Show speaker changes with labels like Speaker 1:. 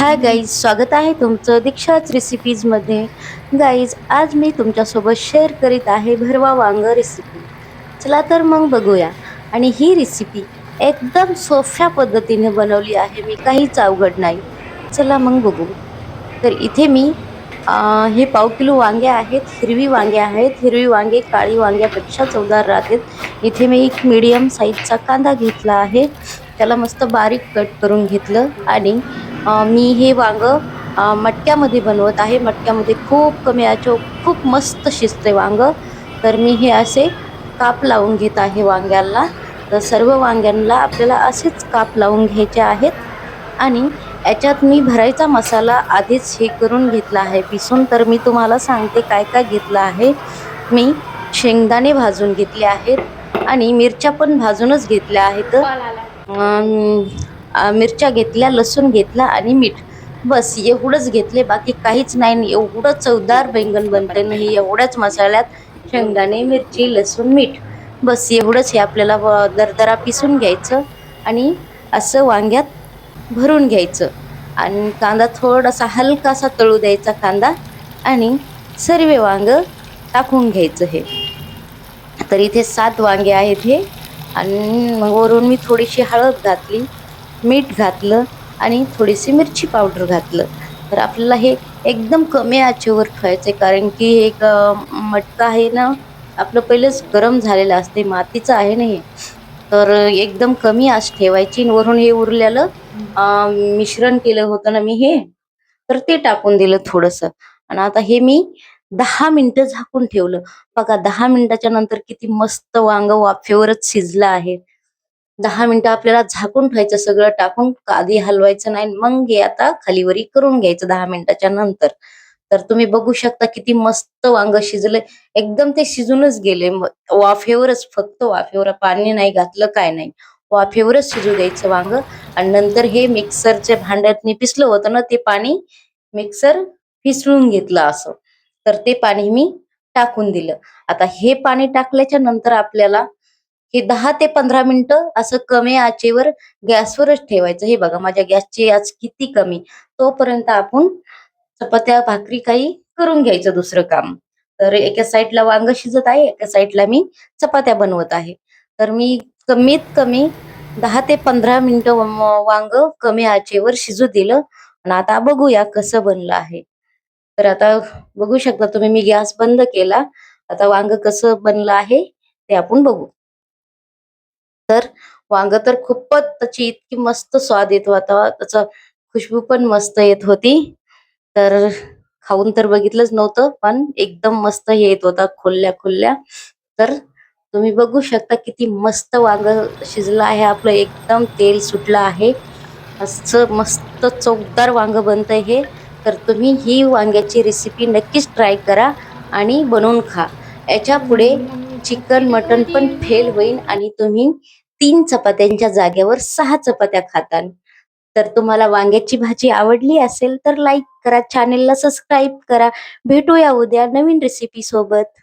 Speaker 1: Hi guys स्वागत आहे तुमचं दीक्षाच रेसिपीजमध्ये गाईज आज मी तुमच्यासोबत शेअर करीत आहे भरवा वांग रेसिपी चला तर मग बघूया. आणि ही रेसिपी एकदम सोप्या पद्धतीने बनवली आहे मी काहीच अवघड नाही. चला मग बघू. तर इथे मी हे पाव किलो वांगे आहेत हिरवी वांगे आहेत. हिरवी वांगे काळी वांग्यापेक्षा चवदार राहतात इथे मी एक मीडियम साईजचा कांदा घेतला आहे. त्याला मस्त बारीक कट करून घेतलं आणि मी हे वांग मटक्यामध्ये बनवत आहे. मटक्यामध्ये खूप कमी आचो खूप मस्त शिजते वांग. तर मी हे असे काप लावून घेत आहे वांग्याला. तर सर्व वांग्यांना आपल्याला असेच काप लावून घ्यायचे आहेत. आणि याच्यात मी भरायचा मसाला आधीच हे करून घेतला आहे. पिसून तर मी तुम्हाला सांगते काय काय घेतलं आहे. मी शेंगदाणे भाजून घेतले आहेत. आणि मिरच्या पण भाजूनच घेतल्या आहेत. मिरच्या घेतल्या लसूण घेतला आणि मीठ. बस एवढंच घेतले. बाकी काहीच नाही एवढं चवदार बैंगन बनते ना हे एवढ्याच मसाल्यात शेंगदाणे मिरची लसूण मीठ. बस एवढंच हे आपल्याला व- दरदरा पिसून घ्यायचं आणि असं वांग्यात भरून घ्यायचं. आणि कांदा थोडासा हलकासा तळू द्यायचा कांदा आणि सर्व वांग टाकून घ्यायचं हे. तर इथे सात वांगे आहेत हे. आणि मग वरून मी थोडीशी हळद घातली. मीठ घातलं आणि थोडीशी मिरची पावडर घातलं. तर आपल्याला हे एकदम कमी आचेवर ठेवायचं आहे कारण की हे एक मटका आहे ना आपलं पहिलंच गरम झालेलं असते मातीचं आहे ना हे. तर एकदम कमी आच ठेवायची वरून हे उरलेलं मिश्रण केलं होतं ना मी हे तर ते टाकून दिलं थोडंसं. आणि आता हे मी दहा मिनिटं झाकून ठेवलं. बघा दहा मिनिटाच्या नंतर किती मस्त वांग वाफेवरच शिजलं आहे. दहा मिनिटं आपल्याला झाकून ठेवायचं सगळं टाकून आधी हलवायचं नाही मग हे आता खालीवरी करून घ्यायचं दहा मिनिटाच्या नंतर. तर तुम्ही बघू शकता किती मस्त वांग शिजले एकदम ते शिजूनच गेले. वाफेवरच फक्त वाफेवर पाणी नाही घातलं काय नाही. वाफेवरच शिजू द्यायचं वांग. आणि नंतर हे मिक्सरच्या भांड्यात मी पिसलं होतं ना ते पाणी मिक्सर पिसळून घेतलं असं. तर ते पाणी मी टाकून दिलं. आता हे पाणी टाकल्याच्या नंतर आपल्याला हे दहा ते पंधरा मिनिटं असं कमी आचेवर गॅसवरच ठेवायचं. हे बघा माझ्या गॅसची आज किती कमी. तोपर्यंत आपण चपात्या भाकरी काही करून घ्यायचं दुसरं काम. तर एका साईडला वांग शिजत आहे एका साईडला मी चपात्या बनवत आहे. तर मी कमीत कमी दहा ते पंधरा मिनिटं वांग कमी आचेवर शिजू दिलं. आणि आता बघूया कसं बनलं आहे. तर आता बघू शकता तुम्ही मी गॅस बंद केला. आता वांग कसं बनलं आहे ते आपण बघू. तर वांग तर खूपच त्याची इतकी मस्त स्वाद येत होता. त्याचा खुशबू पण मस्त येत होती. तर खाऊन तर बघितलंच नव्हतं पण एकदम मस्त हे येत होता खोलल्या खोलल्या तर तुम्ही बघू शकता किती मस्त वांग शिजलं आहे. आपलं एकदम तेल सुटलं आहे. असं मस्त चौकदार वांग बनतंय हे. तर तुम्ही ही वांग्याची रेसिपी नक्कीच ट्राय करा आणि बनवून खा. याच्यापुढे चिकन मटन पण फेल होईल आणि तुम्ही तीन चपात्यांच्या जागेवर सहा चपात्या खाताल. तर तुम्हाला वांग्याची भाजी आवडली असेल तर लाईक करा चॅनेलला सबस्क्राईब करा. भेटूया उद्या नवीन रेसिपी सोबत.